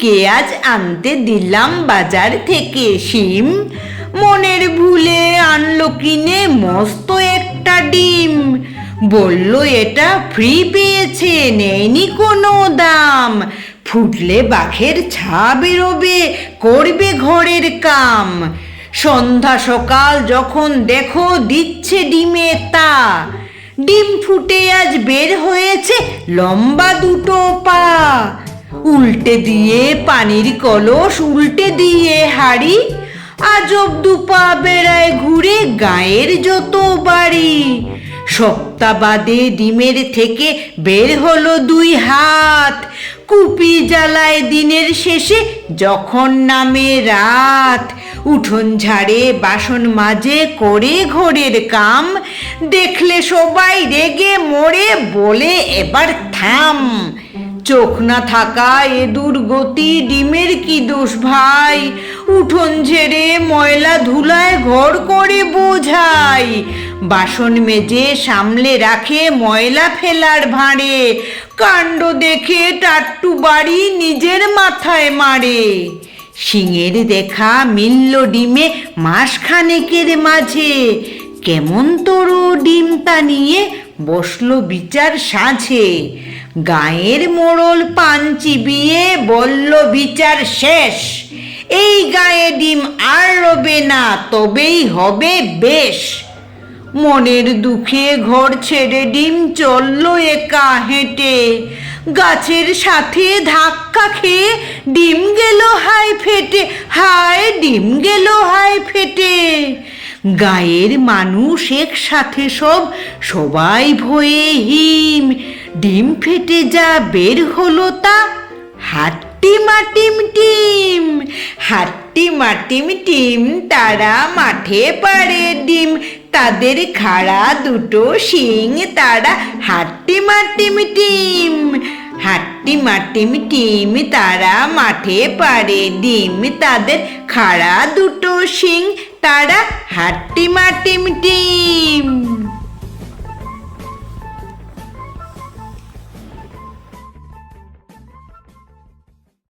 কে আজ আনতে দিলাম বাজার থেকে শিম? মনের ভুলে আনলো কিনে মস্ত একটা ডিম। বলল, এটা ফ্রি পেয়েছে, নেয়নি কোনো দাম। ফুটলে বাঘের ছা বেরোবে, করবে ঘরের কাম। সন্ধ্যা সকাল যখন দেখো দিচ্ছে ডিমে তা। ডিম ফুটে আজ বের হয়েছে লম্বা দুটো পা। উল্টে দিয়ে পানির কলস, উল্টে দিয়ে হাড়ি। আজব দুপা বেড়ায় ঘুরে গায়ের যত বাড়ি। সপ্তাহ বাদে ডিমের থেকে বের হলো দুই হাত। কুপি জ্বালায় দিনের শেষে যখন নামে রাত। উঠোন ঝাড়ে, বাসন মাজে, করে ঘোরের কাম। দেখলে সবাই রেগে মরে বলে এবার থাম। চোখ না থাকা এ দুর্গতি ডিমের কি দোষ ভাই? উঠোন ঝেড়ে ময়লা ধুলায় ঘর করে বোঝাই। বাসন মেজে সামলে রাখে ময়লা ফেলার ভাঁড়ে। কাণ্ড দেখে টাট্টু বাড়ি নিজের মাথায় মারে। সিংয়ের দেখা মিলল ডিমে মাসখানেকের মাঝে। কেমন তোর ডিমটা নিয়ে বসল বিচার সাঁঝে। গায়ের মোড়ল পাঞ্চি বিয়ে বলল, বিচার শেষ। এই গায়ে ডিম আর রবে না, তবেই হবে বেশ। মনের দুঃখে ঘর ছেড়ে ডিম চলল একা হেঁটে। গাছের সাথে ধাক্কা খেয়ে ডিম গেল হাই ফেটে, হায়, ডিম গেল হাই ফেটে। গায়ের মানুষ একসাথে সব, সবাই ভয়ে হিম। ডিম ফেটে যা বের হলো তা হাট্টি মাটিম টিম। হাট্টি মাটিম টিম, তারা মাঠে পারে ডিম। তাদের খাড়া দুটো শিং, তারা হাট্টি মাটিম টিম। হাট্টি মাটিম টিম, তারা মাঠে পারে ডিম। তাদের খাড়া দুটো শিং, তারা হাট্টি টিম টিম।